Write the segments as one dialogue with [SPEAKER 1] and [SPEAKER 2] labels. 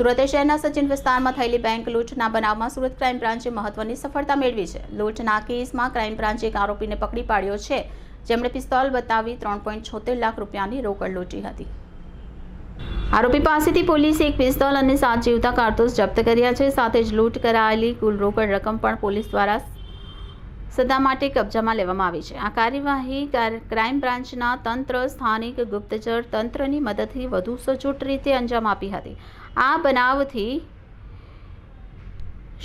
[SPEAKER 1] સુરત શહેરના સચિન વિસ્તારમાં થયેલી બેંક લૂંટના બનાવમાં સુરત ક્રાઇમ બ્રાન્ચે મહત્વની સફળતા મેળવી છે. લૂંટના કેસમાં ક્રાઇમ બ્રાન્ચે એક આરોપીને પકડી પાડ્યો છે. જેમણે પિસ્તોલ બતાવી ત્રણ પોઈન્ટ છોતેર લાખ રૂપિયાની રોકડ લૂંટી હતી. આરોપી પાસેથી પોલીસે એક પિસ્તોલ અને સાત જીવતા કારતૂસ જપ્ત કર્યા છે. સાથે જ લૂંટ કરાયેલી કુલ રોકડ રકમ પણ પોલીસ દ્વારા સદા માટે કબજામાં લેવામાં આવી છે. આ કાર્યવાહી ક્રાઇમ બ્રાન્ચના તંત્ર, સ્થાનિક ગુપ્તચર તંત્રની મદદથી વધુ સચોટ રીતે અંજામ આપી હતી. આ બનાવથી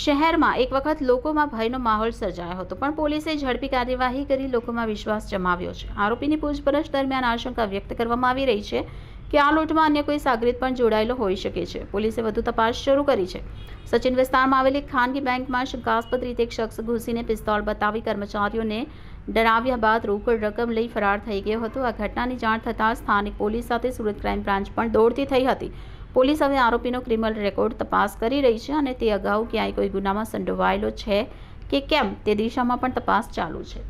[SPEAKER 1] શહેરમાં એક વખત લોકોમાં ભયનો માહોલ સર્જાયો હતો, પણ પોલીસે ઝડપી કાર્યવાહી કરી લોકોમાં વિશ્વાસ જમાવ્યો છે. આરોપીની પૂછપરછ દરમિયાન આશંકા વ્યક્ત કરવામાં આવી રહી છે કે આ લૂંટમાં અન્ય કોઈ સાગરીત પણ જોડાયેલો હોઈ શકે છે. પોલીસે વધુ તપાસ શરૂ કરી છે. સચિન વિસ્તારમાં આવેલી ખાનગી બેંકમાં શંકાસ્પદ રીતે એક શખ્સ ઘૂસીને પિસ્તોલ બતાવી કર્મચારીઓને ડરાવ્યા બાદ રોકડ રકમ લઈ ફરાર થઈ ગયો હતો. આ ઘટનાની જાણ થતાં સ્થાનિક પોલીસ સાથે સુરત ક્રાઇમ બ્રાન્ચ પણ દોડતી થઈ હતી. પોલીસ હવે આરોપીનો ક્રિમિનલ રેકોર્ડ તપાસ કરી રહી છે અને તે અગાઉ ક્યાંય કોઈ ગુનામાં સંડોવાયેલો છે કે કેમ તે દિશામાં પણ તપાસ ચાલુ છે.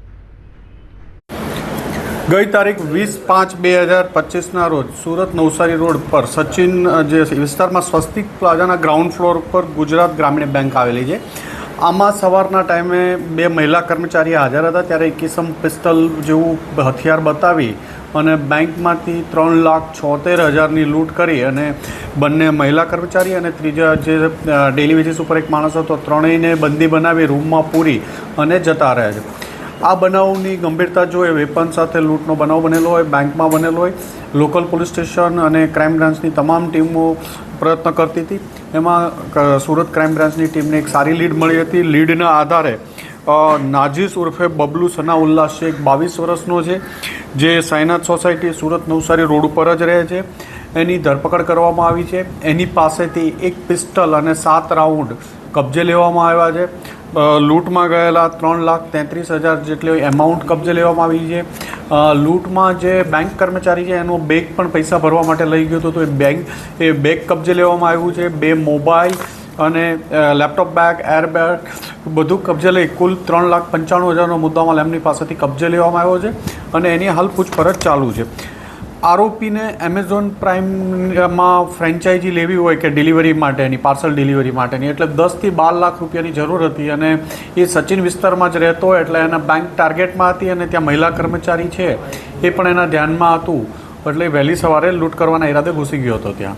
[SPEAKER 2] ગઈ તારીખ વીસ પાંચ બે હજાર પચીસના રોજ સુરત નવસારી રોડ પર સચિન જે વિસ્તારમાં સ્વસ્તિક પ્લાઝાના ગ્રાઉન્ડ ફ્લોર પર ગુજરાત ગ્રામીણ બેંક આવેલી છે. આમાં સવારના ટાઈમે બે મહિલા કર્મચારી હાજર હતા, ત્યારે એક કિસમ પિસ્તલ જેવું હથિયાર બતાવી અને બેંકમાંથી ત્રણ લાખ છોતેર હજારની લૂંટ કરી અને બંને મહિલા કર્મચારી અને ત્રીજા જે ડેલી વેજીસ ઉપર એક માણસ હતો, ત્રણેયને બંદી બનાવી રૂમમાં પૂરી અને જતા રહ્યા છે. આ બનાવની ગંભીરતા જોઈએ વેપન સાથે લૂંટનો બનાવ બનેલો હોય, બેંકમાં બનેલો હોય, લોકલ પોલીસ સ્ટેશન અને ક્રાઇમ બ્રાન્ચની તમામ ટીમો પ્રયત્ન કરતી હતી. એમાં સુરત ક્રાઇમ બ્રાન્ચની ટીમને એક સારી લીડ મળી હતી. લીડના આધારે નાજીસ ઉર્ફે બબલુ સનાઉલ્લા શેખ બાવીસ વર્ષનો છે, જે સાયનાથ સોસાયટી સુરત નવસારી રોડ ઉપર જ રહે છે. એની ધરપકડ કરવામાં આવી છે. એની પાસેથી એક પિસ્ટલ અને સાત રાઉન્ડ કબજે લેવામાં આવ્યા છે. લૂંટમાં ગયેલા ત્રણ લાખ તેત્રીસ હજાર જેટલી એમાઉન્ટ કબજે લેવામાં આવી છે. લૂંટમાં જે બેંક કર્મચારી છે, એનો બેગ પણ પૈસા ભરવા માટે લઈ ગયો હતો. તો એ બેંક એ બેગ કબજે લેવામાં આવ્યું છે. બે મોબાઈલ અને લેપટોપ બેગ એર બેગ બધું કબજે લઈ કુલ ત્રણ લાખ પંચાણું હજારનો મુદ્દામાલ એમની પાસેથી કબજે લેવામાં આવ્યો છે અને એની હાલ પૂછપરછ ચાલુ છે. આરોપીને એમેઝોન પ્રાઇમમાં ફ્રેન્ચાઇઝી લેવી હોય કે ડિલિવરી માટેની પાર્સલ ડિલિવરી માટેની, એટલે દસથી બાર લાખ રૂપિયાની જરૂર હતી અને એ સચિન વિસ્તારમાં જ રહેતો એટલે એના બેંક ટાર્ગેટમાં હતી અને ત્યાં મહિલા કર્મચારી છે એ પણ એના ધ્યાનમાં હતું. એટલે વહેલી સવારે લૂંટ કરવાના ઈરાદે ઘૂસી ગયો હતો ત્યાં.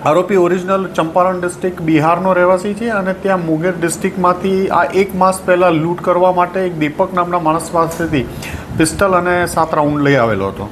[SPEAKER 2] આરોપી ઓરિજિનલ ચંપારણ ડિસ્ટ્રિક્ટ બિહારનો રહેવાસી છે અને ત્યાં મુગેર ડિસ્ટ્રિક્ટમાંથી આ એક માસ પહેલાં લૂંટ કરવા માટે એક દીપક નામના માણસ પાસેથી પિસ્તલ અને સાત રાઉન્ડ લઈ આવેલો હતો.